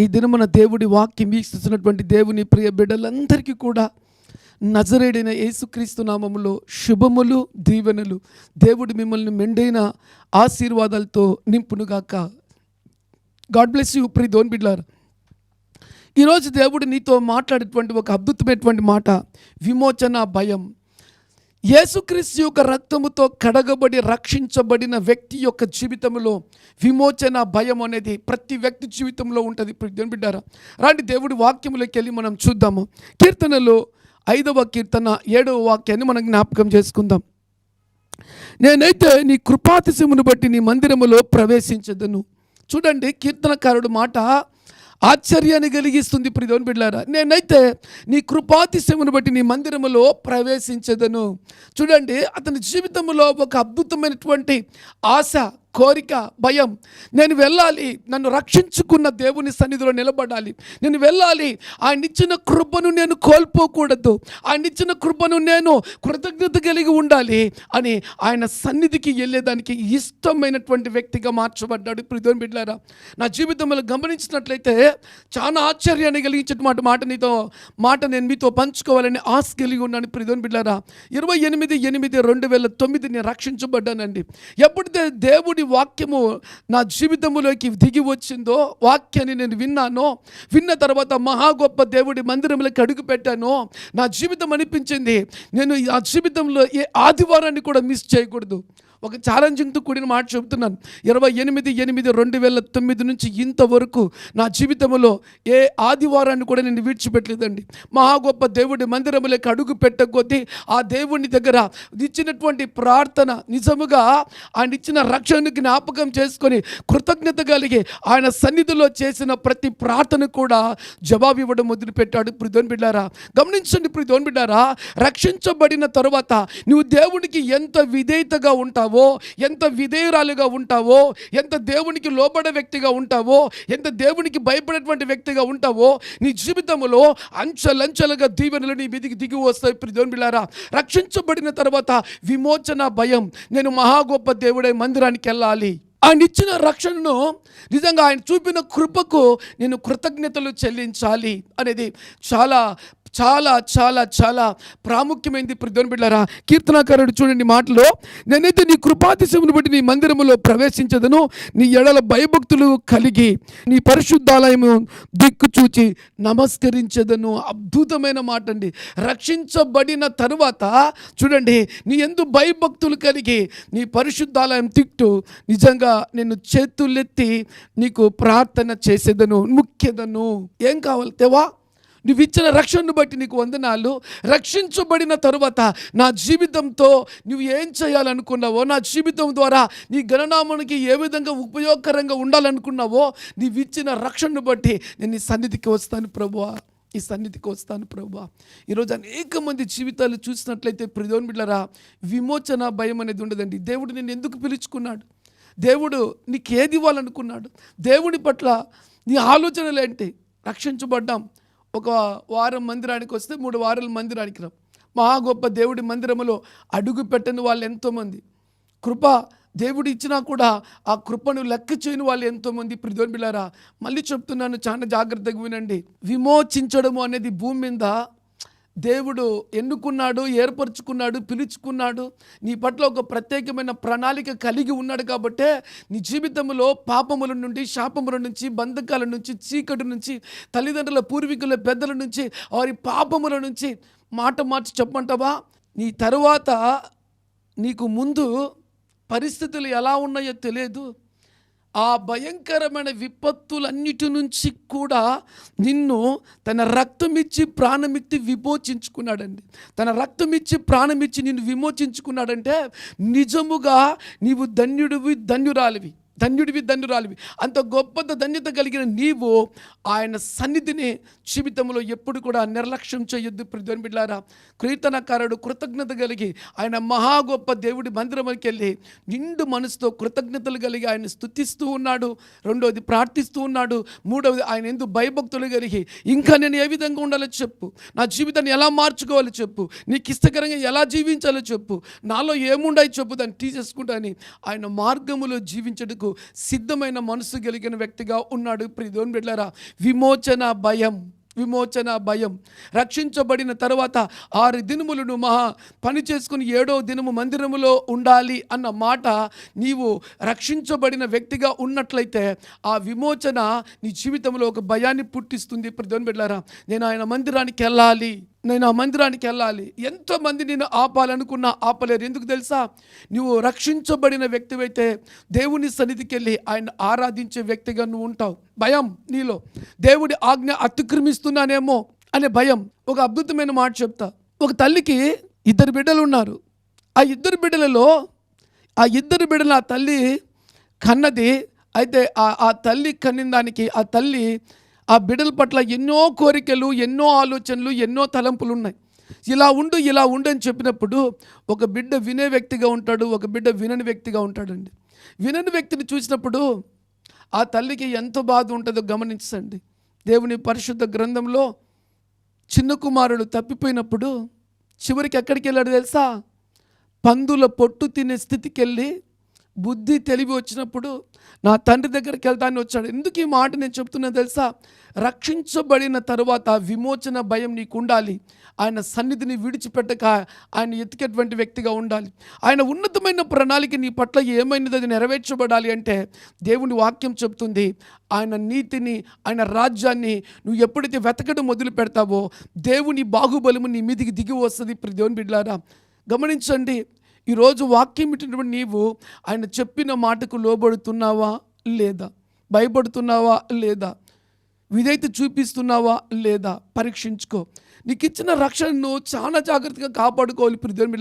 ఈ దినమున దేవుడి వాక్యం వీక్షిస్తున్నటువంటి దేవుని ప్రియ బిడ్డలందరికీ కూడా నజరేడైన యేసుక్రీస్తు నామములో శుభములు దీవెనలు. దేవుడు మిమ్మల్ని మెండైన ఆశీర్వాదాలతో నింపునుగాక. గాడ్ బ్లెస్ యూ ప్రి దోన్ బిడ్లార్ ఈరోజు దేవుడు నీతో మాట్లాడేటువంటి ఒక అద్భుతమైనటువంటి మాట విమోచన భయం. యేసుక్రీస్తు యొక్క రక్తముతో కడగబడి రక్షించబడిన వ్యక్తి యొక్క జీవితంలో విమోచన భయం అనేది ప్రతి వ్యక్తి జీవితంలో ఉంటుంది. ఇప్పుడు బిడ్డారా రాండి దేవుడి వాక్యంలోకి వెళ్ళి మనం చూద్దాము. కీర్తనలో ఐదవ కీర్తన ఏడవ వాక్యాన్ని మనం జ్ఞాపకం చేసుకుందాం. నేనైతే నీ కృపాతిశమును బట్టి నీ మందిరములో ప్రవేశించదను. చూడండి కీర్తనకారుడు మాట ఆశ్చర్యాన్ని కలిగిస్తుంది ప్రిదోని బిడ్డారా నేనైతే నీ కృపాతిశమును బట్టి నీ మందిరములో ప్రవేశించదను. చూడండి అతని జీవితంలో ఒక అద్భుతమైనటువంటి ఆశ కోరిక భయం. నేను వెళ్ళాలి. నన్ను రక్షించుకున్న దేవుని సన్నిధిలో నిలబడాలి. నేను వెళ్ళాలి. ఆయన ఇచ్చిన కృపను నేను కోల్పోకూడదు. ఆయన ఇచ్చిన కృపను నేను కృతజ్ఞత కలిగి ఉండాలి అని ఆయన సన్నిధికి వెళ్ళేదానికి ఇష్టమైనటువంటి వ్యక్తిగా మార్చబడ్డాడు. ప్రిధోని బిడ్డారా నా జీవితంలో గమనించినట్లయితే చాలా ఆశ్చర్యాన్ని కలిగించినటువంటి మాట నీతో మాట నేను మీతో పంచుకోవాలని ఆశ కలిగి ఉన్నాను. ప్రిధోని బిడ్డారా ఇరవై ఎనిమిది ఎనిమిది రెండు వేల తొమ్మిది నేను రక్షించబడ్డానండి. ఎప్పుడైతే దేవుడి వాక్యము నా జీవితంలోకి దిగి వచ్చిందో వాక్యాన్ని నేను విన్నానో విన్న తర్వాత మహా గొప్ప దేవుడి మందిరంలోకి అడుగు పెట్టానో నా జీవితం అనిపించింది. నేను ఆ జీవితంలో ఏ ఆదివారాన్ని కూడా మిస్ చేయకూడదు. ఒక ఛాలెంజింగ్తో కూడిన మాట చెబుతున్నాను. ఇరవై ఎనిమిది ఎనిమిది రెండు వేల తొమ్మిది నుంచి ఇంతవరకు నా జీవితంలో ఏ ఆదివారాన్ని కూడా నేను విడిచిపెట్టలేదండి. మహా గొప్ప దేవుడి మందిరములకు అడుగు పెట్టకొద్దీ ఆ దేవుని దగ్గర ఇచ్చినటువంటి ప్రార్థన నిజముగా ఆయన ఇచ్చిన రక్షణను జ్ఞాపకం చేసుకొని కృతజ్ఞత కలిగి ఆయన సన్నిధిలో చేసిన ప్రతి ప్రార్థన కూడా జవాబు ఇవ్వడం మొదలుపెట్టాడు. ప్రిధోన్ బిడ్డారా గమనించండి ప్రిధోన్ బిడ్డారా రక్షించబడిన తరువాత నువ్వు దేవునికి ఎంత విధేయతగా ఉంటావు ఎంత విధేయురాలుగా ఉంటావో? ఎంత దేవునికి లోబడే వ్యక్తిగా ఉంటావో? ఎంత దేవునికి భయపడేటువంటి వ్యక్తిగా ఉంటావో? నీ జీవితంలో అంచెలంచెలుగా దీవెనలు నీ మీదికి దిగి వస్తాయి ప్రిధోన్ బిళ్ళారా. రక్షించబడిన తర్వాత విమోచన భయం. నేను మహా గొప్ప దేవుడే మందిరానికి వెళ్ళాలి. ఆయన ఇచ్చిన రక్షణను నిజంగా ఆయన చూపిన కృపకు నేను కృతజ్ఞతలు చెల్లించాలి అనేది చాలా చాలా చాలా చాలా ప్రాముఖ్యమైనది ప్రధాని బిడ్డారా కీర్తనాకారుడు చూడండి మాటలో నేనైతే నీ కృపాతిశమును బట్టి నీ మందిరములో ప్రవేశించదను. నీ ఎడల భయభక్తులు కలిగి నీ పరిశుద్ధాలయము దిక్కు చూచి నమస్కరించదను. అద్భుతమైన మాట అండి రక్షించబడిన తరువాత చూడండి నీ ఎందు భయభక్తులు కలిగి నీ పరిశుద్ధాలయం తిట్టు. నిజంగా నేను చేతులెత్తి నీకు ప్రార్థన చేసేదను ముఖ్యదను. ఏం కావాలి తెవా? నువ్వు ఇచ్చిన రక్షణను బట్టి నీకు వందనాలు. రక్షించబడిన తరువాత నా జీవితంతో నువ్వు ఏం చేయాలనుకున్నావో నా జీవితం ద్వారా నీ గణనామానికి ఏ విధంగా ఉపయోగకరంగా ఉండాలనుకున్నావో నీవు ఇచ్చిన రక్షణను బట్టి నేను నీ సన్నిధికి వస్తాను ప్రభువా. ఈ సన్నిధికి వస్తాను ప్రభా ఈరోజు అనేక మంది జీవితాలు చూసినట్లయితే ప్రిదోన్ బిడ్డరా విమోచన భయం అనేది ఉండదండి. దేవుడు నేను ఎందుకు పిలుచుకున్నాడు? దేవుడు నీకు ఏది ఇవ్వాలనుకున్నాడు? దేవుడి పట్ల నీ ఆలోచనలు ఏంటి? రక్షించబడ్డాం. ఒక వారం మందిరానికి వస్తే మూడు వారాలు మందిరానికి రా. మహా గొప్ప దేవుడి మందిరములో అడుగు పెట్టని వాళ్ళు ఎంతోమంది. కృప దేవుడు ఇచ్చినా కూడా ఆ కృపను లెక్క చేయని వాళ్ళు ఎంతోమంది. ప్రిధోన్ మళ్ళీ చెప్తున్నాను చాలా జాగ్రత్తగా వినండి. విమోచించడము అనేది భూమి మీద దేవుడు ఎన్నుకున్నాడు ఏర్పరచుకున్నాడు పిలుచుకున్నాడు. నీ పట్ల ఒక ప్రత్యేకమైన ప్రణాళిక కలిగి ఉన్నాడు కాబట్టే నీ జీవితంలో పాపముల నుండి శాపముల నుంచి బంధకాల నుంచి చీకటి నుంచి తల్లిదండ్రుల పూర్వీకుల పెద్దల నుంచి వారి పాపముల నుంచి మాట మార్చి చెప్పమంటావా? నీ తరువాత నీకు ముందు పరిస్థితులు ఎలా ఉన్నాయో తెలియదు. ఆ భయంకరమైన విపత్తులన్నిటి నుంచి కూడా నిన్ను తన రక్తమిచ్చి ప్రాణమిచ్చి విమోచించుకున్నాడండి. తన రక్తమిచ్చి ప్రాణమిచ్చి నిన్ను విమోచించుకున్నాడంటే నిజముగా నీవు ధన్యుడివి ధన్యురాలివి. ధన్యుడివి ధన్యురాలివి. అంత గొప్ప ధన్యత కలిగిన నీవు ఆయన సన్నిధిని జీవితంలో ఎప్పుడు కూడా నిర్లక్ష్యం చేయొద్దు. ప్రతిని బిడ్డారా కీర్తనకారుడు కృతజ్ఞత కలిగి ఆయన మహా గొప్ప దేవుడి మందిరంకి వెళ్ళి నిండు మనసుతో కృతజ్ఞతలు కలిగి ఆయన స్థుతిస్తూ ఉన్నాడు. రెండవది ప్రార్థిస్తూ ఉన్నాడు. మూడవది ఆయన ఎందుకు భయభక్తులు కలిగి ఇంకా నేను ఏ విధంగా ఉండాలో చెప్పు. నా జీవితాన్ని ఎలా మార్చుకోవాలో చెప్పు. నీకు ఇష్టకరంగా ఎలా జీవించాలో చెప్పు. నాలో ఏముండాయి చెప్పు. దాన్ని తీసేసుకుంటాని ఆయన మార్గములో జీవించటకు సిద్ధమైన మనసు కలిగిన వ్యక్తిగా ఉన్నాడు. ప్రిదోన్ బిడ్డారా విమోచన భయం విమోచన భయం. రక్షించబడిన తర్వాత ఆరు దినములను మహా పని చేసుకుని ఏడో దినము మందిరములో ఉండాలి అన్న మాట నీవు రక్షించబడిన వ్యక్తిగా ఉన్నట్లయితే ఆ విమోచన నీ జీవితంలో ఒక భయాన్ని పుట్టిస్తుంది. ప్రతిని బిడ్డారా నేను ఆయన మందిరానికి వెళ్ళాలి. నేను ఆ మందిరానికి వెళ్ళాలి. ఎంతోమంది నేను ఆపాలనుకున్నా ఆపలేరు. ఎందుకు తెలుసా? నువ్వు రక్షించబడిన వ్యక్తివైతే దేవుని సన్నిధికి వెళ్ళి ఆయన ఆరాధించే వ్యక్తిగా నువ్వు ఉంటావు. భయం నీలో. దేవుడి ఆజ్ఞ అతిక్రమిస్తున్నానేమో అనే భయం. ఒక అద్భుతమైన మాట చెప్తా. ఒక తల్లికి ఇద్దరు బిడ్డలు ఉన్నారు. ఆ ఇద్దరు బిడ్డలలో ఆ ఇద్దరు బిడ్డలు ఆ తల్లి కన్నది అయితే ఆ తల్లి కన్నిన దానికి ఆ తల్లి ఆ బిడ్డల పట్ల ఎన్నో కోరికలు ఎన్నో ఆలోచనలు ఎన్నో తలంపులు ఉన్నాయి ఇలా ఉండు ఇలా ఉండు అని చెప్పినప్పుడు ఒక బిడ్డ వినే వ్యక్తిగా ఉంటాడు ఒక బిడ్డ వినని వ్యక్తిగా ఉంటాడండి. వినని వ్యక్తిని చూసినప్పుడు ఆ తల్లికి ఎంత బాధ ఉంటుందో గమనించండి. దేవుని పరిశుద్ధ గ్రంథంలో చిన్న కుమారుడు తప్పిపోయినప్పుడు చివరికి ఎక్కడికి వెళ్ళాడు తెలుసా? పందుల పొట్టు తినే స్థితికి వెళ్ళి బుద్ధి తెలివి వచ్చినప్పుడు నా తండ్రి దగ్గరికి వెళ్తాను వచ్చాడు. ఎందుకు ఈ మాట నేను చెప్తున్నా తెలుసా? రక్షించబడిన తరువాత విమోచన భయం నీకు ఉండాలి ఆయన సన్నిధిని విడిచిపెట్టక ఆయన ఎతికేటువంటి వ్యక్తిగా ఉండాలి. ఆయన ఉన్నతమైన ప్రణాళిక నీ పట్ల ఏమైనది అది నెరవేర్చబడాలి అంటే దేవుని వాక్యం చెప్తుంది ఆయన నీతిని ఆయన రాజ్యాన్ని నువ్వు ఎప్పుడైతే వెతకడం మొదలు పెడతావో దేవుని బాహుబలము నీ మీదికి దిగి వస్తుంది. ఇప్పుడు దేవుని బిడ్డారా గమనించండి ఈరోజు వాక్యం ఇచ్చినటువంటి నీవు ఆయన చెప్పిన మాటకు లోబడుతున్నావా? లేదా? భయపడుతున్నావా? లేదా? విధైతే చూపిస్తున్నావా? లేదా? పరీక్షించుకో. నీకు ఇచ్చిన రక్షణను చాలా జాగ్రత్తగా కాపాడుకోవాలి ప్రియుని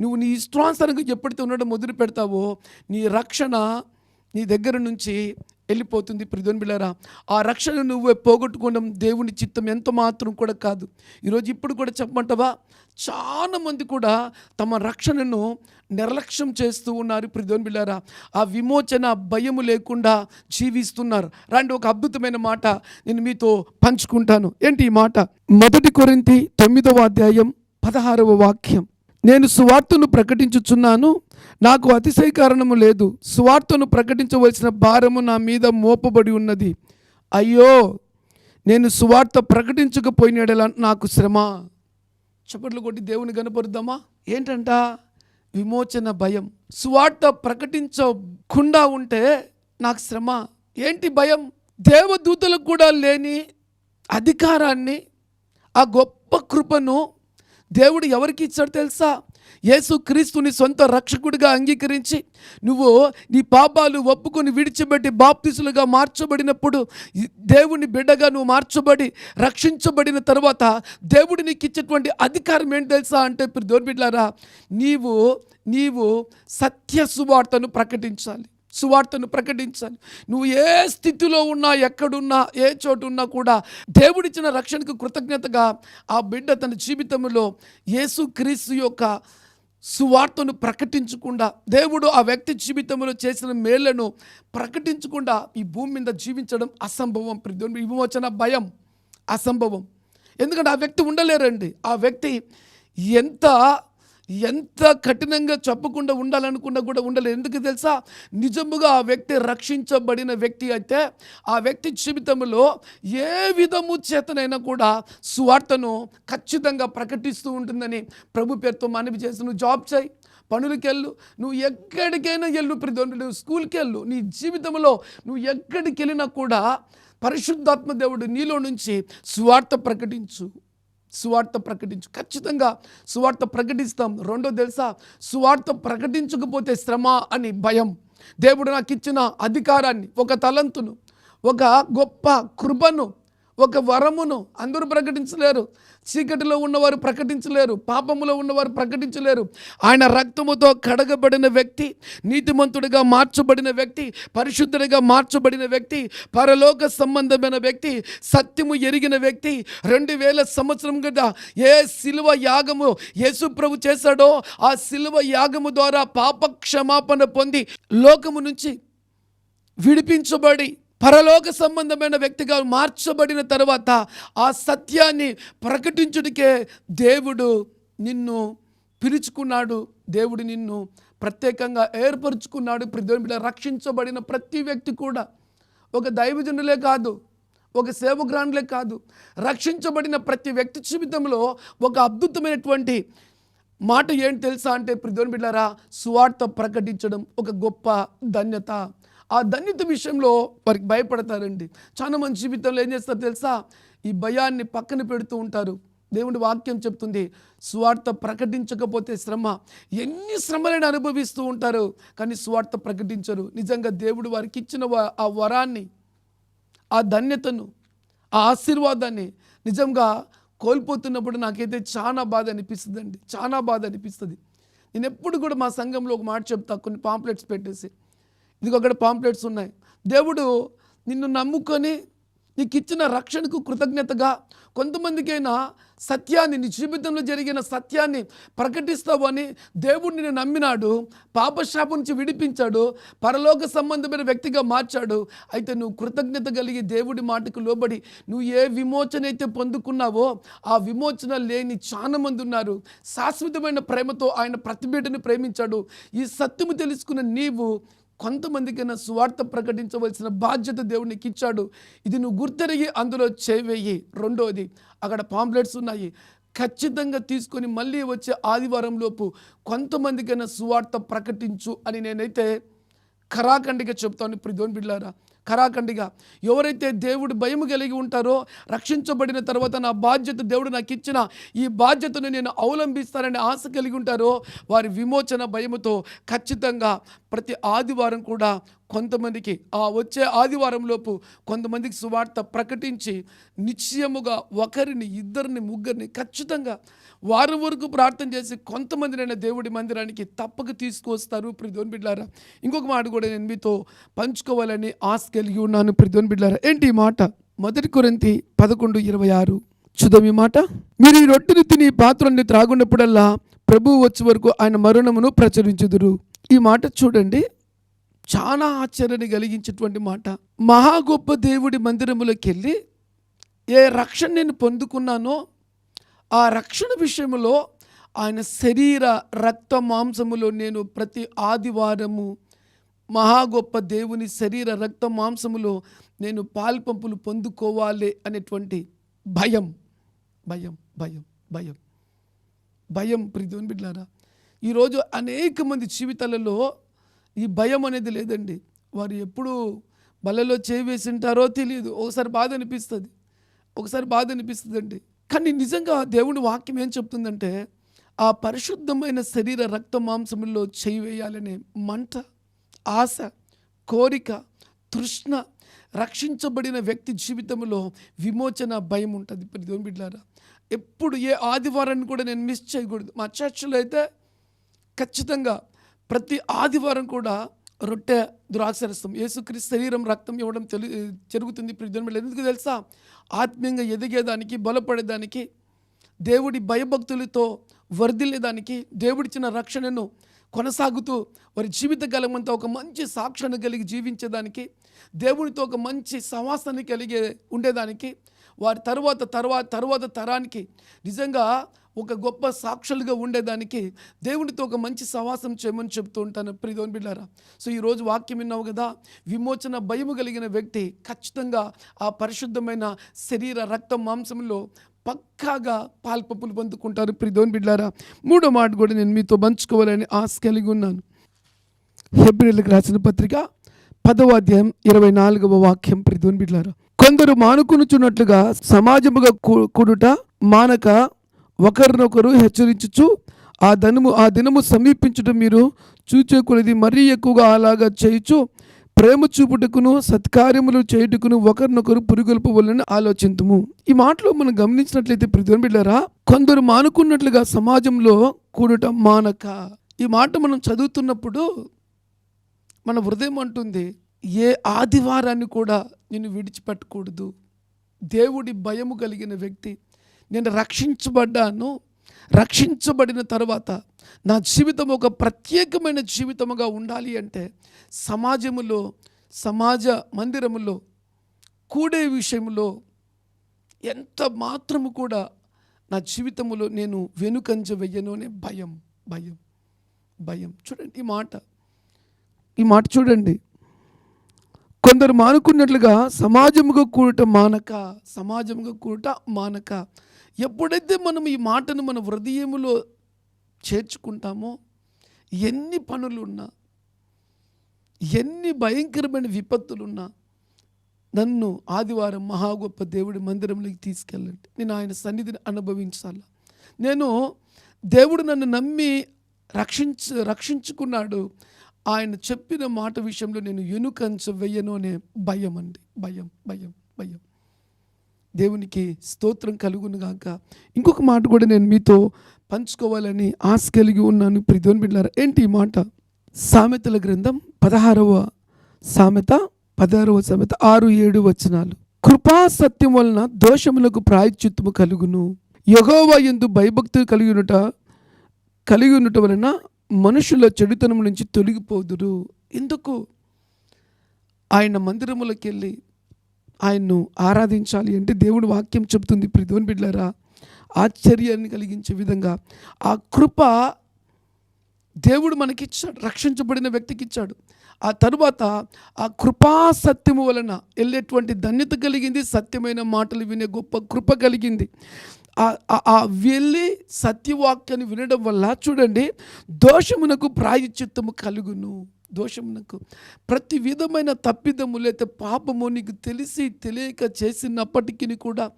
నువ్వు నీ ఇష్టానుసారంగా ఎప్పుడైతే ఉండడం మొదలు పెడతావో నీ రక్షణ నీ దగ్గర నుంచి వెళ్ళిపోతుంది ప్రియుని ఆ రక్షణ నువ్వే పోగొట్టుకోవడం దేవుని చిత్తం ఎంత మాత్రం కూడా కాదు. ఈరోజు ఇప్పుడు కూడా చెప్పమంటావా? చాలా మంది కూడా తమ రక్షణను నిర్లక్ష్యం చేస్తూ ఉన్నారు ప్రియోన్ బిళ్ళారా. ఆ విమోచన భయము లేకుండా జీవిస్తున్నారు. రండి ఒక అద్భుతమైన మాట నేను మీతో పంచుకుంటాను. ఏంటి ఈ మాట? మొదటి కొరింతి తొమ్మిదవ అధ్యాయం పదహారవ వాక్యం. నేను సువార్తను ప్రకటించుచున్నాను. నాకు అతిశయ కారణము లేదు. సువార్తను ప్రకటించవలసిన భారము నా మీద మోపబడి ఉన్నది. అయ్యో! నేను సువార్త ప్రకటించకపోయినడలా నాకు శ్రమ. చప్పట్లు కొట్టి దేవుని కనపరుద్దామా? ఏంటంట? విమోచన భయం. సువార్త ప్రకటించకుండా ఉంటే నాకు శ్రమ. ఏంటి భయం? దేవదూతలకు కూడా లేని అధికారాన్ని ఆ గొప్ప కృపను దేవుడు ఎవరికి ఇచ్చాడు తెలుసా? యేసు క్రీస్తుని సొంత రక్షకుడిగా అంగీకరించి నువ్వు నీ పాపాలు ఒప్పుకొని విడిచిపెట్టి బాప్తిసులుగా మార్చబడినప్పుడు దేవుని బిడ్డగా నువ్వు మార్చబడి రక్షించబడిన తర్వాత దేవుడు నీకు ఇచ్చేటువంటి అధికారం ఏంటి తెలుసా అంటే ఇప్పుడు దోర్బిడ్లారా నీవు నీవు సత్య సువార్తను ప్రకటించాలి. సువార్తను ప్రకటించాలి. నువ్వు ఏ స్థితిలో ఉన్నా ఎక్కడున్నా ఏ చోటు ఉన్నా కూడా దేవుడిచ్చిన రక్షణకు కృతజ్ఞతగా ఆ బిడ్డ తన జీవితంలో యేసు క్రీస్తు యొక్క సువార్తను ప్రకటించకుండా దేవుడు ఆ వ్యక్తి జీవితంలో చేసిన మేళ్ళను ప్రకటించకుండా ఈ భూమి మీద జీవించడం అసంభవం. ప్రతి విమోచన భయం అసంభవం. ఎందుకంటే ఆ వ్యక్తి ఉండలేరండి. ఆ వ్యక్తి ఎంత ఎంత కఠినంగా చెప్పకుండా ఉండాలనుకున్నా కూడా ఉండలేదు. ఎందుకు తెలుసా? నిజముగా ఆ వ్యక్తి రక్షించబడిన వ్యక్తి అయితే ఆ వ్యక్తి జీవితంలో ఏ విధము చేతనైనా కూడా సువార్తను ఖచ్చితంగా ప్రకటిస్తూ ఉంటుందని ప్రభు పేరుతో మనవి చేసి నువ్వు జాబ్ చేయి పనులకి వెళ్ళు నువ్వు ఎక్కడికైనా వెళ్ళు ప్రతి నువ్వు స్కూల్కి వెళ్ళు నీ జీవితంలో నువ్వు ఎక్కడికి వెళ్ళినా కూడా పరిశుద్ధాత్మ దేవుడు నీలో నుంచి సువార్త ప్రకటించు. సువార్త ప్రకటించు ఖచ్చితంగా సువార్త ప్రకటిస్తాం. రెండో తెలుసా? సువార్త ప్రకటించకపోతే శ్రమ అని భయం. దేవుడు నాకు ఇచ్చిన అధికారాన్ని ఒక తలంతును ఒక గొప్ప కృపను ఒక వరమును అందరూ ప్రకటించలేరు. చీకటిలో ఉన్నవారు ప్రకటించలేరు. పాపములో ఉన్నవారు ప్రకటించలేరు. ఆయన రక్తముతో కడగబడిన వ్యక్తి నీతిమంతుడిగా మార్చబడిన వ్యక్తి పరిశుద్ధుడిగా మార్చబడిన వ్యక్తి పరలోక సంబంధమైన వ్యక్తి సత్యము ఎరిగిన వ్యక్తి రెండు వేల సంవత్సరం కింద ఏ శిలువ యాగము యేసు ప్రభు చేశాడో ఆ శిలువ యాగము ద్వారా పాప క్షమాపణ పొంది లోకము నుంచి విడిపించబడి పరలోక సంబంధమైన వ్యక్తిగా మార్చబడిన తర్వాత ఆ సత్యాన్ని ప్రకటించుడికే దేవుడు నిన్ను పిలుచుకున్నాడు. దేవుడు నిన్ను ప్రత్యేకంగా ఏర్పరచుకున్నాడు. ప్రతి రక్షించబడిన ప్రతి వ్యక్తి కూడా ఒక దైవజనులే కాదు ఒక సేవగ్రాండ్లే కాదు. రక్షించబడిన ప్రతి వ్యక్తి జీవితంలో ఒక అద్భుతమైనటువంటి మాట ఏంటి తెలుసా అంటే ప్రతిని బిడ్డారా సువార్త ప్రకటించడం ఒక గొప్ప ధన్యత. ఆ ధన్యత విషయంలో వారికి భయపడతారండి. చాలా మంది జీవితంలో ఏం చేస్తారు తెలుసా? ఈ భయాన్ని పక్కన పెడుతూ ఉంటారు. దేవుడి వాక్యం చెప్తుంది స్వార్థ ప్రకటించకపోతే శ్రమ. ఎన్ని శ్రమలను అనుభవిస్తూ ఉంటారు కానీ స్వార్థ ప్రకటించరు. నిజంగా దేవుడు వారికి ఇచ్చిన వ- ఆ వరాన్ని ఆ ధన్యతను ఆ ఆశీర్వాదాన్ని నిజంగా కోల్పోతున్నప్పుడు నాకైతే చాలా బాధ అనిపిస్తుందండి. చాలా బాధ అనిపిస్తుంది. నేను ఎప్పుడు కూడా మా సంఘంలో ఒక మాట చెప్తా కొన్ని పాంప్లెట్స్ పెట్టేసి. ఇదిగో అక్కడ పాంప్లెట్స్ ఉన్నాయి. దేవుడు నిన్ను నమ్ముకొని నీకు ఇచ్చిన రక్షణకు కృతజ్ఞతగా కొంతమందికైనా సత్యాన్ని నీ జీవితంలో జరిగిన సత్యాన్ని ప్రకటిస్తావని దేవుడు నిన్ను నమ్మినాడు. పాపశాపం నుంచి విడిపించాడు. పరలోక సంబంధమైన వ్యక్తిగా మార్చాడు. అయితే నువ్వు కృతజ్ఞత కలిగి దేవుడి మాటకు లోబడి నువ్వు ఏ విమోచన అయితే పొందుకున్నావో ఆ విమోచన లేని చాలా మంది ఉన్నారు. శాశ్వతమైన ప్రేమతో ఆయన ప్రతిబిడ్డని ప్రేమించాడు. ఈ సత్యము తెలుసుకున్న నీవు కొంతమందికైనా సువార్త ప్రకటించవలసిన బాధ్యత దేవునికి ఇచ్చాడు. ఇది నువ్వు గుర్తెరిగి అందులో చేవేయి రెండోది అక్కడ పాంప్లెట్స్ ఉన్నాయి. ఖచ్చితంగా తీసుకొని మళ్ళీ వచ్చే ఆదివారం లోపు కొంతమందికైనా సువార్త ప్రకటించు అని నేనైతే ఖరాఖండిగా చెప్తాను ప్రిధోన్ బిడ్లారా ఖరాఖండిగా ఎవరైతే దేవుడు భయం కలిగి ఉంటారో రక్షించబడిన తర్వాత నా బాధ్యత దేవుడు నాకు ఇచ్చిన ఈ బాధ్యతను నేను అవలంబిస్తానని ఆశ కలిగి ఉంటారో వారి విమోచన భయముతో ఖచ్చితంగా ప్రతి ఆదివారం కూడా కొంతమందికి ఆ వచ్చే ఆదివారం లోపు కొంతమందికి సువార్త ప్రకటించి నిశ్చయముగా ఒకరిని ఇద్దరిని ముగ్గురిని ఖచ్చితంగా వారం వరకు ప్రార్థన చేసి కొంతమందినైనా దేవుడి మందిరానికి తప్పక తీసుకువస్తారు. ప్రిధోన్ బిడ్లారా ఇంకొక మాట కూడా నేను మీతో పంచుకోవాలని ఆశ కలిగి ఉన్నాను. ప్రిధోన్ బిడ్లారా ఏంటి ఈ మాట? మొదటి కొరింతి పదకొండు ఇరవై ఆరు. చూద్దాం ఈ మాట. మీరు ఈ రొట్టెని తిని పాత్రని త్రాగున్నప్పుడల్లా ప్రభువు వచ్చే వరకు ఆయన మరణమును ప్రచురించుదురు. ఈ మాట చూడండి. చాలా ఆశ్చర్యాన్ని కలిగించేటువంటి మాట. మహా గొప్ప దేవుడి మందిరములోకి వెళ్ళి ఏ రక్షణ నేను పొందుకున్నానో ఆ రక్షణ విషయంలో ఆయన శరీర రక్త మాంసములో నేను ప్రతి ఆదివారము మహా గొప్ప దేవుని శరీర రక్త మాంసములో నేను పాల్పంపులు పొందుకోవాలి అనేటువంటి భయం. భయం భయం భయం. భయం ప్రిధోని బిడ్లారా ఈరోజు అనేక మంది జీవితాలలో ఈ భయం అనేది లేదండి. వారు ఎప్పుడు బలలో చేవేసింటారో తెలియదు. ఒకసారి బాధ అనిపిస్తుంది. ఒకసారి బాధ అనిపిస్తుందండి. కానీ నిజంగా దేవుని వాక్యం ఏం చెప్తుందంటే ఆ పరిశుద్ధమైన శరీర రక్త మాంసముల్లో చేయి వేయాలనే మంట ఆశ కోరిక తృష్ణ రక్షించబడిన వ్యక్తి జీవితంలో విమోచన భయం ఉంటుంది. ఇప్పుడు దేవుని బిడ్డారా ఎప్పుడు ఏ ఆదివారాన్ని కూడా నేను మిస్ చేయకూడదు. మా చర్చిలో అయితే ఖచ్చితంగా ప్రతి ఆదివారం కూడా రొట్టె ద్రాక్షరసం యేసుక్రీస్తు శరీరం రక్తం ఇవ్వడం తెలు జరుగుతుంది. ప్రియులు ఎందుకు తెలుసా? ఆత్మీయంగా ఎదిగేదానికి బలపడేదానికి దేవుడి భయభక్తులతో వర్ధిల్లేదానికి దేవుడిచ్చిన రక్షణను కొనసాగుతూ వారి జీవితకాలం అంతా ఒక మంచి సాక్షాన్ని కలిగి జీవించేదానికి దేవుడితో ఒక మంచి సమాసాన్ని కలిగే ఉండేదానికి వారి తర్వాత తర్వాత తర్వాత తరానికి నిజంగా ఒక గొప్ప సాక్షులుగా ఉండేదానికి దేవునితో ఒక మంచి సవాసం చేయమని చెప్తూ ఉంటాను. ప్రియోన్ బిడ్డారా సో ఈరోజు వాక్యం విన్నావు కదా? విమోచన భయము కలిగిన వ్యక్తి ఖచ్చితంగా ఆ పరిశుద్ధమైన శరీర రక్త మాంసంలో పక్కాగా పాల్పప్పులు పొందుకుంటారు. ప్రిదోన్ బిడ్లారా మూడో మాట కూడా నేను మీతో పంచుకోవాలని ఆశ కలిగి ఉన్నాను. ఫిబ్రవరికి రాసిన పత్రిక పదవ అధ్యాయం ఇరవై నాలుగవ వాక్యం. ప్రిదోన్ బిడ్లారా కొందరు మానుకొనుచున్నట్లుగా సమాజముగా కూ- కూడుట మానక ఒకరినొకరు హెచ్చరించుచు ఆ ధనము ఆ దినము సమీపించడం మీరు చూచేకునేది మరీ ఎక్కువగా అలాగా చేయుచు ప్రేమ చూపుటకును సత్కార్యములు చేయుటకును ఒకరినొకరు పురుగొల్పవలని ఆలోచించము ఈ మాటలో మనం గమనించినట్లయితే ప్రతిని బిడ్డారా కొందరు మానుకున్నట్లుగా సమాజంలో కూడటం మానక. ఈ మాట మనం చదువుతున్నప్పుడు మన హృదయం అంటుంది ఏ ఆదివారాన్ని కూడా నేను విడిచిపెట్టకూడదు. దేవుడి భయము కలిగిన వ్యక్తి నేను రక్షించబడ్డాను. రక్షించబడిన తర్వాత నా జీవితం ఒక ప్రత్యేకమైన జీవితముగా ఉండాలి అంటే సమాజములో సమాజ మందిరములో కూడే విషయంలో ఎంత మాత్రము కూడా నా జీవితంలో నేను వెనుకంజ వెయ్యను అనే భయం భయం భయం. చూడండి ఈ మాట. ఈ మాట చూడండి. కొందరు మానుకున్నట్లుగా సమాజముగా కూడట మానక సమాజముగా కూడట మానక. ఎప్పుడైతే మనం ఈ మాటను మన హృదయములో చేర్చుకుంటామో ఎన్ని పనులున్నా ఎన్ని భయంకరమైన విపత్తులున్నా నన్ను ఆదివారం మహా గొప్ప దేవుడి మందిరంలోకి తీసుకెళ్ళండి. నేను ఆయన సన్నిధిని అనుభవించాల? నేను దేవుడు నన్ను నమ్మి రక్షించ రక్షించుకున్నాడు. ఆయన చెప్పిన మాట విషయంలో నేను ఎనుకంచ వెయ్యను అనే భయం అండి. భయం భయం భయం. దేవునికి స్తోత్రం కలుగును గాక. ఇంకొక మాట కూడా నేను మీతో పంచుకోవాలని ఆశ కలిగి ఉన్నాను. ప్రిధోని బిడ్డారా ఏంటి ఈ మాట? సామెతల గ్రంథం పదహారవ సామెత పదహారవ సామెత ఆరు ఏడు వచనాలు. కృపా సత్యం వలన దోషములకు ప్రాయశ్చిత్తము కలుగును. యహోవా ఎందు భయభక్తులు కలిగి ఉన్నట కలిగి ఉండట వలన మనుషుల చెడుతనం నుంచి తొలగిపోదురు. ఎందుకు ఆయన మందిరములకు వెళ్ళి ఆయన్ను ఆరాధించాలి అంటే దేవుడు వాక్యం చెబుతుంది. ప్రిధోన్ బిడ్లారా ఆశ్చర్యాన్ని కలిగించే విధంగా ఆ కృప దేవుడు మనకిచ్చాడు రక్షించబడిన వ్యక్తికి ఇచ్చాడు ఆ తరువాత ఆ కృపా సత్యము వలన వెళ్ళేటువంటి ధన్యత కలిగింది సత్యమైన మాటలు వినే గొప్ప కృప కలిగింది. ఆ- ఆ- ఆ వెళ్ళి సత్యవాక్యాన్ని వినడం వల్ల చూడండి దోషమునకు ప్రాయశ్చిత్తము కలుగును. దోషమునకు. ప్రతి విధమైన తప్పిదము లేదా పాపము నీకు తెలిసి తెలియక చేసినప్పటికీ కూడా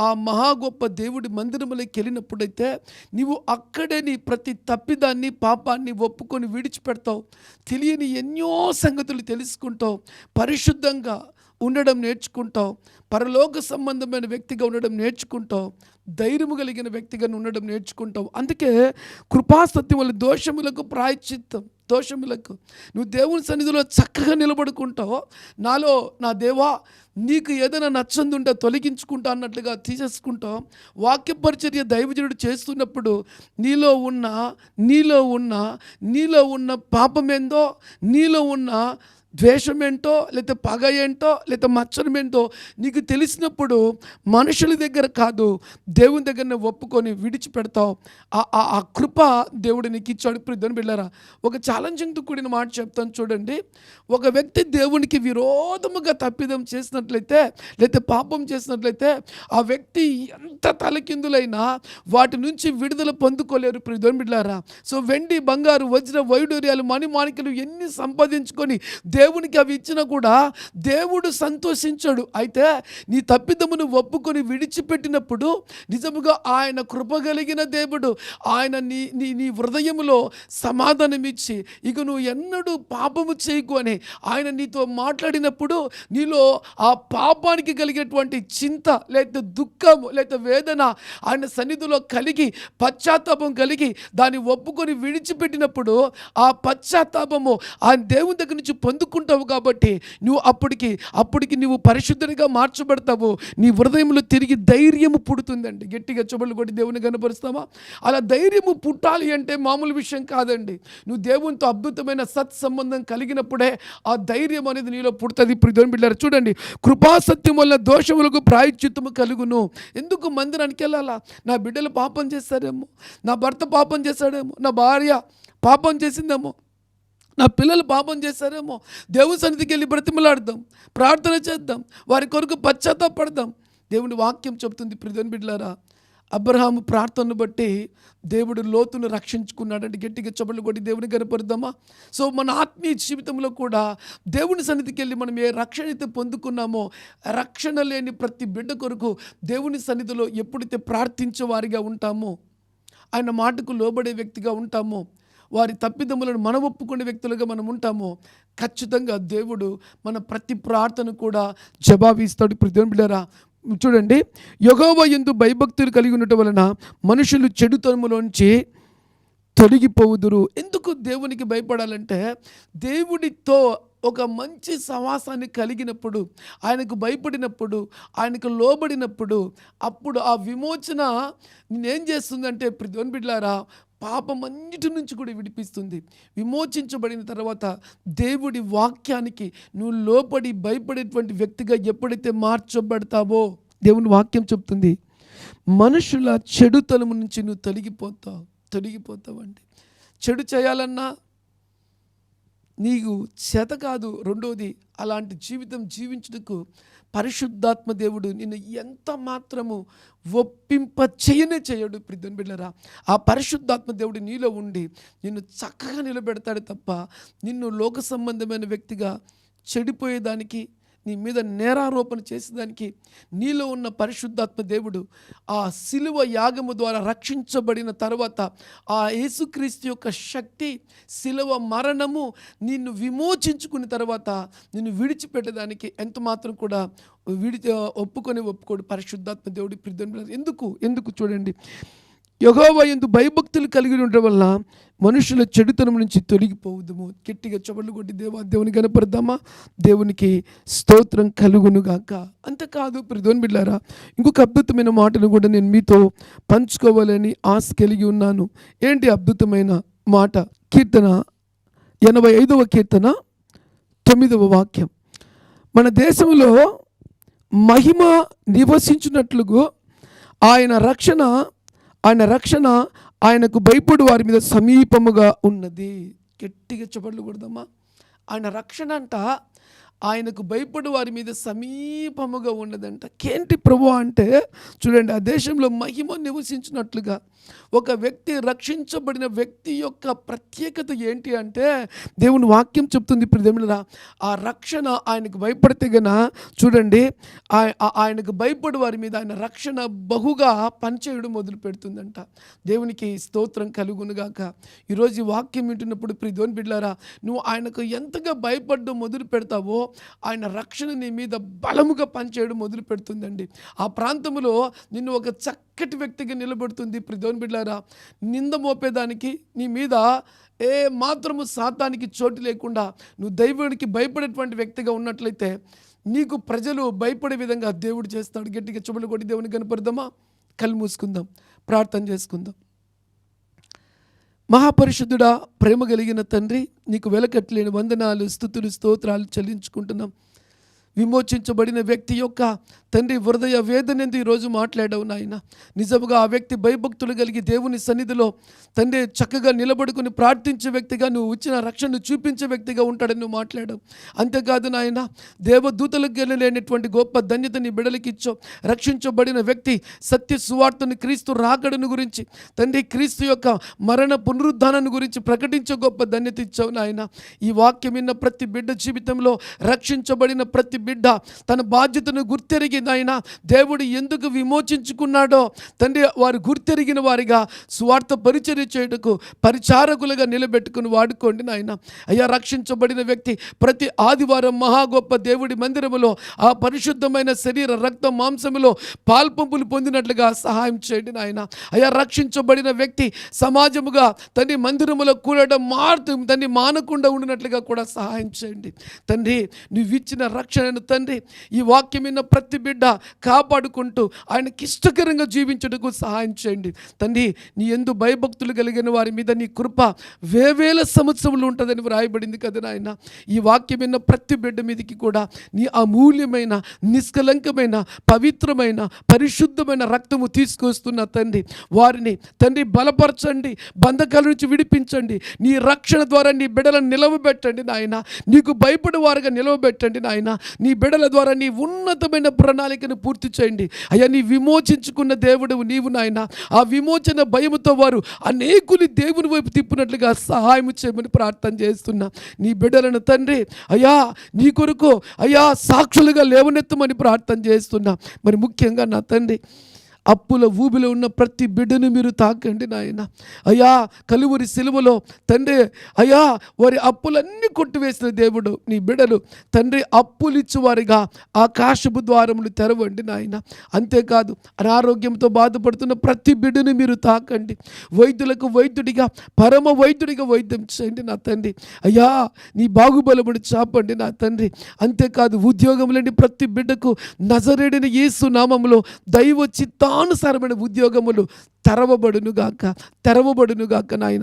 ఆ మహా గొప్ప దేవుడి మందిరములోకి వెళ్ళినప్పుడైతే నీవు అక్కడే నీ ప్రతి తప్పిదాన్ని పాపాన్ని ఒప్పుకొని విడిచిపెడతావు. తెలియని ఎన్నో సంగతులు తెలుసుకుంటావు. పరిశుద్ధంగా ఉండడం నేర్చుకుంటావు. పరలోక సంబంధమైన వ్యక్తిగా ఉండడం నేర్చుకుంటావు. ధైర్యము కలిగిన వ్యక్తిగా ఉండడం నేర్చుకుంటావు. అందుకే కృపాసత్యం వల్ల దోషములకు ప్రాయశ్చిత్తం. దోషములకు. నువ్వు దేవుని సన్నిధిలో చక్కగా నిలబడుకుంటావు. నాలో నా దేవా నీకు ఏదైనా నచ్చంది ఉంటే తొలగించుకుంటా అన్నట్లుగా తీసేసుకుంటావు. వాక్య పరిచర్య దైవజనుడు చేస్తున్నప్పుడు నీలో ఉన్న నీలో ఉన్న నీలో ఉన్న పాపమేందో నీలో ఉన్న ద్వేషం ఏంటో లేకపోతే పగ ఏంటో లేకపోతే మచ్చరం ఏంటో నీకు తెలిసినప్పుడు మనుషుల దగ్గర కాదు దేవుని దగ్గరనే ఒప్పుకొని విడిచిపెడతావు. ఆ- ఆ ఆ కృప దేవుడు నీకు ఇచ్చాడు. ఇప్పుడు బిళ్ళారా ఒక ఛాలెంజింగ్తో కూడిన మాట చెప్తాను చూడండి. ఒక వ్యక్తి దేవునికి విరోధముగా తప్పిదం చేసినట్లయితే లేకపోతే పాపం చేసినట్లయితే ఆ వ్యక్తి ఎంత తలకిందులైనా వాటి నుంచి విడుదల పొందుకోలేరు. ఇప్పుడు బిడ్డారా సో వెండి బంగారు వజ్ర వైడూర్యాలు మణిమాణికలు ఎన్ని సంపాదించుకొని దేవునికి అవి ఇచ్చినా కూడా దేవుడు సంతోషించాడు. అయితే నీ తప్పిదమును ఒప్పుకొని విడిచిపెట్టినప్పుడు నిజముగా ఆయన కృప కలిగిన దేవుడు ఆయన నీ నీ నీ హృదయములో సమాధానమిచ్చి ఇక నువ్వు ఎన్నడూ పాపము చేయకు అని ఆయన నీతో మాట్లాడినప్పుడు నీలో ఆ పాపానికి కలిగేటువంటి చింత లేకపోతే దుఃఖము లేకపోతే వేదన ఆయన సన్నిధిలో కలిగి పశ్చాత్తాపం కలిగి దాన్ని ఒప్పుకొని విడిచిపెట్టినప్పుడు ఆ పశ్చాత్తాపము ఆయన దేవుని దగ్గర నుంచి పొందుకు పొందుకుంటావు కాబట్టి నువ్వు అప్పటికి అప్పటికి నువ్వు పరిశుద్ధునిగా మార్చబడతావు. నీ హృదయంలో తిరిగి ధైర్యము పుడుతుందండి. గట్టిగా చెబులు కొట్టి దేవుని కనపరుస్తావా? అలా ధైర్యము పుట్టాలి అంటే మామూలు విషయం కాదండి. నువ్వు దేవునితో అద్భుతమైన సత్సంబంధం కలిగినప్పుడే ఆ ధైర్యం అనేది నీలో పుడుతుంది. ఇప్పుడు దేవుని బిడ్డారు చూడండి. కృపాసత్యం వల్ల దోషములకు ప్రాయశ్చిత్తము కలుగును. ఎందుకు మందిరానికి వెళ్ళాలా? నా బిడ్డలు పాపం చేస్తారేమో? నా భర్త పాపం చేశాడేమో నా భార్య పాపం చేసిందేమో? నా పిల్లలు పాపం చేశారేమో. దేవుని సన్నిధికి వెళ్ళి బ్రతిమలాడదాం. ప్రార్థన చేద్దాం. వారి కొరకు పశ్చాత్తాపడదాం. దేవుని వాక్యం చెబుతుంది ప్రిధన్ బిడ్లారా అబ్రహాము ప్రార్థనను బట్టి దేవుడు లోతును రక్షించుకున్నాడంటే గట్టిగా చెబులు కొట్టి దేవుని కనపరుద్దామా? సో మన ఆత్మీయ జీవితంలో కూడా దేవుని సన్నిధికి వెళ్ళి మనం ఏ రక్షణ అయితే పొందుకున్నామో రక్షణ లేని ప్రతి బిడ్డ కొరకు దేవుని సన్నిధిలో ఎప్పుడైతే ప్రార్థించే వారిగా ఉంటామో ఆయన మాటకు లోబడే వ్యక్తిగా ఉంటామో వారి తప్పిదములను మన ఒప్పుకునే వ్యక్తులుగా మనం ఉంటామో ఖచ్చితంగా దేవుడు మన ప్రతి ప్రార్థన కూడా జవాబిస్తాడు. ప్రతి బిడ్డారా చూడండి యెహోవా యందు భయభక్తులు కలిగి ఉండటం వలన మనుషులు చెడుతనములోంచి తొలగిపోవుదురు. ఎందుకు దేవునికి భయపడాలంటే దేవుడితో ఒక మంచి సమాసాన్ని కలిగినప్పుడు ఆయనకు భయపడినప్పుడు ఆయనకు లోబడినప్పుడు అప్పుడు ఆ విమోచన నేనేం చేస్తుందంటే ప్రతివన్ బిడ్లారా పాపం అన్నిటి నుంచి కూడా విడిపిస్తుంది. విమోచించబడిన తర్వాత దేవుడి వాక్యానికి నువ్వు లోపడి భయపడేటువంటి వ్యక్తిగా ఎప్పుడైతే మార్చబడతావో దేవుని వాక్యం చెప్తుంది మనుషుల చెడుతనము నుంచి నువ్వు తొలగిపోతావు తొలగిపోతావండి. చెడు చేయాలన్నా నీకు చేత కాదు రెండోది అలాంటి జీవితం జీవించుటకు పరిశుద్ధాత్మ దేవుడు నిన్ను ఎంత మాత్రము ఒప్పింప చేయనే చేయడు ప్రిద్దన్ బిడ్డరా ఆ పరిశుద్ధాత్మ దేవుడు నీలో ఉండి నిన్ను చక్కగా నిలబెడతాడు తప్ప నిన్ను లోక సంబంధమైన వ్యక్తిగా చెడిపోయేదానికి నీ మీద నేరారోపణ చేసేదానికి నీలో ఉన్న పరిశుద్ధాత్మ దేవుడు ఆ శిలువ యాగము ద్వారా రక్షించబడిన తర్వాత ఆ యేసుక్రీస్తు యొక్క శక్తి శిలువ మరణము నిన్ను విమోచించుకున్న తర్వాత నిన్ను విడిచిపెట్టడానికి ఎంత మాత్రం కూడా విడి ఒప్పుకొని ఒప్పుకోడు పరిశుద్ధాత్మ దేవుడి ప్రిధం ఎందుకు? ఎందుకు చూడండి. యహోవా ఎందు భయభక్తులు కలిగి ఉండడం వల్ల మనుషుల చెడుతనం నుంచి తొలగిపోవద్దుము గట్టిగా చెవులు కొట్టి దేవా దేవుని కనపడదామా దేవునికి స్తోత్రం కలుగునుగాక అంతకాదు ప్రదోన్ బిడ్డారా ఇంకొక అద్భుతమైన మాటను కూడా నేను మీతో పంచుకోవాలని ఆశ కలిగి ఉన్నాను. ఏంటి అద్భుతమైన మాట? కీర్తన ఎనభై ఐదవ కీర్తన తొమ్మిదవ వాక్యం. మన దేశంలో మహిమ నివసించినట్లుగా ఆయన రక్షణ ఆయన రక్షణ ఆయనకు భయపడు వారి మీద సమీపముగా ఉన్నది. గట్టిగా చెప్పట్లు కొడదామా? ఆయన రక్షణ అంట ఆయనకు భయపడు వారి మీద సమీపముగా ఉన్నదంట. కేంటి ప్రభు అంటే చూడండి ఆ దేశంలో మహిమ నివసించినట్లుగా ఒక వ్యక్తి రక్షించబడిన వ్యక్తి యొక్క ప్రత్యేకత ఏంటి అంటే దేవుని వాక్యం చెప్తుంది ప్రిదములరా ఆ రక్షణ ఆయనకు భయపడితే గన చూడండి ఆయనకు భయపడి వారి మీద ఆయన రక్షణ బహుగా పనిచేయడం మొదలు పెడుతుందంట. దేవునికి స్తోత్రం కలుగునుగాక ఈరోజు వాక్యం వింటున్నప్పుడు ప్రిదోని బిడ్లారా నువ్వు ఆయనకు ఎంతగా భయపడడం మొదలు పెడతావో ఆయన రక్షణ నీ మీద బలముగా పనిచేయడం మొదలు పెడుతుందండి ఆ ప్రాంతంలో నిన్ను ఒక చక్కటి వ్యక్తిగా నిలబెడుతుంది ప్రిదోని బిడ్డారా. నింద మోపేదానికి నీ మీద ఏ మాత్రము సాతానికి చోటు లేకుండా నువ్వు దైవానికి భయపడేటువంటి వ్యక్తిగా ఉన్నట్లయితే నీకు ప్రజలు భయపడే విధంగా దేవుడు చేస్తాడు. గట్టిగా చెవులు కొట్టి దేవుని కనపడదామా కళ్ళు మూసుకుందాం. ప్రార్థన చేసుకుందాం. మహాపరిశుద్ధుడా ప్రేమ కలిగిన తండ్రి నీకు వెలకట్లేని వందనాలు స్థుతులు స్తోత్రాలు చెల్లించుకుంటున్నాం. విమోచించబడిన వ్యక్తి యొక్క తండ్రి హృదయ వేదనెందు ఈరోజు మాట్లాడావు నాయన. నిజముగా ఆ వ్యక్తి భయభక్తులు కలిగి దేవుని సన్నిధిలో తండ్రి చక్కగా నిలబడుకుని ప్రార్థించే వ్యక్తిగా నువ్వు ఇచ్చిన రక్షణను చూపించే వ్యక్తిగా ఉంటాడని నువ్వు మాట్లాడావు. అంతేకాదు నాయన దేవదూతలకు గెలలేనటువంటి గొప్ప ధన్యత నీ బిడలకి ఇచ్చావు రక్షించబడిన వ్యక్తి సత్య సువార్తను క్రీస్తు రాకడను గురించి తండ్రి క్రీస్తు యొక్క మరణ పునరుద్ధానాన్ని గురించి ప్రకటించే గొప్ప ధన్యత ఇచ్చావు నాయన. ఈ వాక్యం విన్న ప్రతి బిడ్డ జీవితంలో రక్షించబడిన ప్రతి బిడ్డ తన బాధ్యతను గుర్తెరిగి నాయన దేవుడు ఎందుకు విమోచించుకున్నాడో తండ్రి వారు గుర్తెరిగిన వారిగా స్వార్థ పరిచర్య చేయుటకు పరిచారకులుగా నిలబెట్టుకుని వాడుకోండి నాయన. అయ్యా రక్షించబడిన వ్యక్తి ప్రతి ఆదివారం మహా గొప్ప దేవుడి మందిరములో ఆ పరిశుద్ధమైన శరీర రక్త మాంసములో పాల్పంపులు పొందినట్లుగా సహాయం చేయండి నాయన. అయ్యా రక్షించబడిన వ్యక్తి సమాజముగా తండ్రి మందిరములో కూడడం మారుతూ తండ్రి మానకుండా ఉండినట్లుగా కూడా సహాయం చేయండి. తండ్రి నువ్వు ఇచ్చిన రక్షణ రక్షణను తండ్రి ఈ వాక్యం విన్న ప్రతి బిడ్డ కాపాడుకుంటూ ఆయనకి ఇష్టకరంగా జీవించుటకు సహాయం చేయండి. తండ్రి నీ ఎందు భయభక్తులు కలిగిన వారి మీద నీ కృప వేవేల సంవత్సరములు ఉంటుందని వ్రాయబడింది కదా నాయన. ఈ వాక్యం విన్న ప్రతి బిడ్డ మీదకి కూడా నీ అమూల్యమైన నిష్కలంకమైన పవిత్రమైన పరిశుద్ధమైన రక్తము తీసుకొస్తున్న తండ్రి వారిని తండ్రి బలపరచండి బంధకాల నుంచి విడిపించండి. నీ రక్షణ ద్వారా నీ బిడ్డలను నిలవబెట్టండి నాయన. నీకు భయపడేవారుగా నిలవబెట్టండి నాయన. నీ బిడల ద్వారా నీ ఉన్నతమైన ప్రణాళికను పూర్తి చేయండి. అయ్యా నీ విమోచించుకున్న దేవుడు నీవు నాయన. ఆ విమోచన భయముతో వారు అనేకులు దేవుని వైపు తిప్పినట్లుగా సహాయం చేయమని ప్రార్థన చేస్తున్నా. నీ బిడ్డలను తండ్రి అయ్యా నీ కొరకు అయ్యా సాక్షులుగా లేవనెత్తమని ప్రార్థన చేస్తున్నా. మరి ముఖ్యంగా నా తండ్రి అప్పుల ఊబిలో ఉన్న ప్రతి బిడ్డను మీరు తాకండి నాయన. అయ్యా కలువరి సిలువలో తండ్రి అయ్యా వారి అప్పులన్నీ కొట్టివేసిన దేవుడు నీ బిడ్డలు తండ్రి అప్పులిచ్చు వారిగా ఆకాశపు ద్వారములు తెరవండి నాయన. అంతేకాదు అనారోగ్యంతో బాధపడుతున్న ప్రతి బిడ్డను మీరు తాకండి. వైద్యులకు వైద్యుడిగా పరమ వైద్యుడిగా వైద్యం చేయండి నా తండ్రి. అయ్యా నీ బాగుబలముడు చాపండి నా తండ్రి. అంతేకాదు ఉద్యోగం లేని ప్రతి బిడ్డకు నజరేడిన యేసు నామములో దైవ ఇష్టానుసారమైన ఉద్యోగములు తెరవబడునుగాక తెరవబడునుగాక నాయన.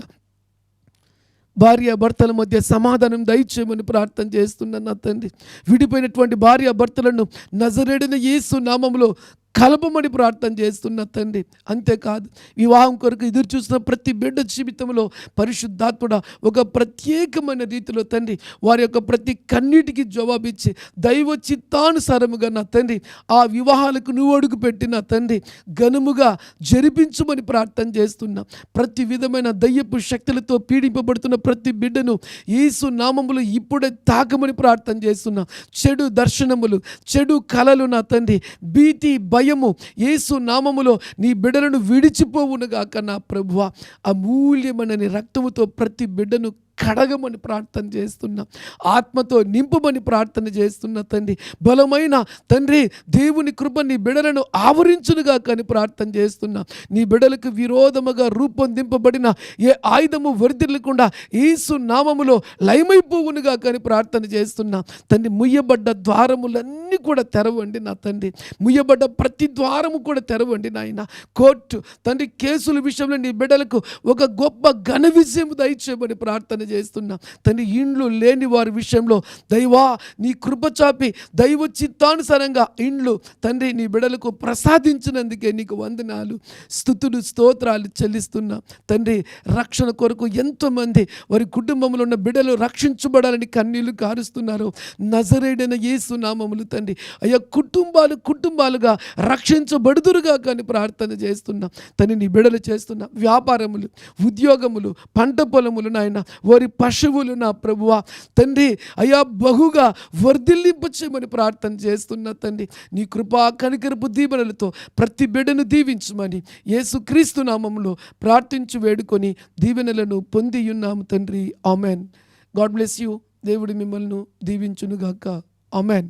భార్య భర్తల మధ్య సమాధానం దయచేయమని ప్రార్థన చేస్తున్నాను నా తండ్రి. విడిపోయినటువంటి భార్య భర్తలను నజరేడిన యేసు నామములో కలపమని ప్రార్థన చేస్తున్న తండ్రి. అంతేకాదు వివాహం కొరకు ఎదురు చూసిన ప్రతి బిడ్డ జీవితంలో పరిశుద్ధాత్ముడ ఒక ప్రత్యేకమైన రీతిలో తండ్రి వారి యొక్క ప్రతి కన్నీటికి జవాబిచ్చి దైవ చిత్తానుసారముగా నా తండ్రి ఆ వివాహాలకు నువ్వు అడుగు పెట్టిన తండ్రి ఘనముగా జరిపించమని ప్రార్థన చేస్తున్నా ప్రతి విధమైన దయ్యపు శక్తులతో పీడింపబడుతున్న ప్రతి బిడ్డను యేసు నామములు ఇప్పుడే తాకమని ప్రార్థన చేస్తున్నా చెడు దర్శనములు చెడు కలలు నా తండ్రి భీతి భయము. యేసు నామములో నీ బిడ్డలను విడిచిపోవునుగాక నా ప్రభువ. అమూల్యమైన నీ రక్తముతో ప్రతి బిడ్డను కడగమని ప్రార్థన చేస్తున్నా ఆత్మతో నింపమని ప్రార్థన చేస్తున్న తండ్రి బలమైన తండ్రి దేవుని కృప నీ బిడలను ఆవరించునుగా కానీ ప్రార్థన చేస్తున్నా నీ బిడలకు విరోధముగా రూపొందింపబడిన ఏ ఆయుధము వరిదిల్లకుండా ఈసు నామములో లయమైపోవునుగా కానీ ప్రార్థన చేస్తున్నా తండ్రి ముయ్యబడ్డ ద్వారములన్నీ కూడా తెరవండి నా తండ్రి. ముయ్యబడ్డ ప్రతి ద్వారము కూడా తెరవండి నాయన. కోర్టు తండ్రి కేసుల విషయంలో నీ బిడ్డలకు ఒక గొప్ప ఘన విజయం దయచేయమని ప్రార్థన చేస్తున్నా. తండ్రి ఇండ్లు లేని వారి విషయంలో దైవా నీ కృప చాపి దైవ చిత్తానుసారంగా ఇండ్లు తండ్రి నీ బిడలకు ప్రసాదించినందుకే నీకు వందనాలు స్థుతులు స్తోత్రాలు చెల్లిస్తున్నా. తండ్రి రక్షణ కొరకు ఎంతోమంది వారి కుటుంబంలో ఉన్న బిడలు రక్షించబడాలని కన్నీళ్ళు కారుస్తున్నారు. నజరేడైన యేసు నామములు తండ్రి. అయ్యా కుటుంబాలు కుటుంబాలుగా రక్షించబడుదురుగా కానీ ప్రార్థన చేస్తున్నా. తని నీ బిడలు చేస్తున్న వ్యాపారములు ఉద్యోగములు పంట పొలములు నాయన వారి పశువులు నా ప్రభువా. తండ్రి అయ్యా బహుగా వర్ధిల్లింపచేయమని ప్రార్థన చేస్తున్నా తండ్రి నీ కృపా కనికరపు దీవెనలతో ప్రతి బిడ్డను దీవించమని యేసుక్రీస్తు నామంలో ప్రార్థించి వేడుకొని దీవెనలను పొంది ఉన్నాము తండ్రి. ఆమెన్. God bless you. దేవుడు మిమ్మల్ని దీవించునుగాక. ఆమెన్.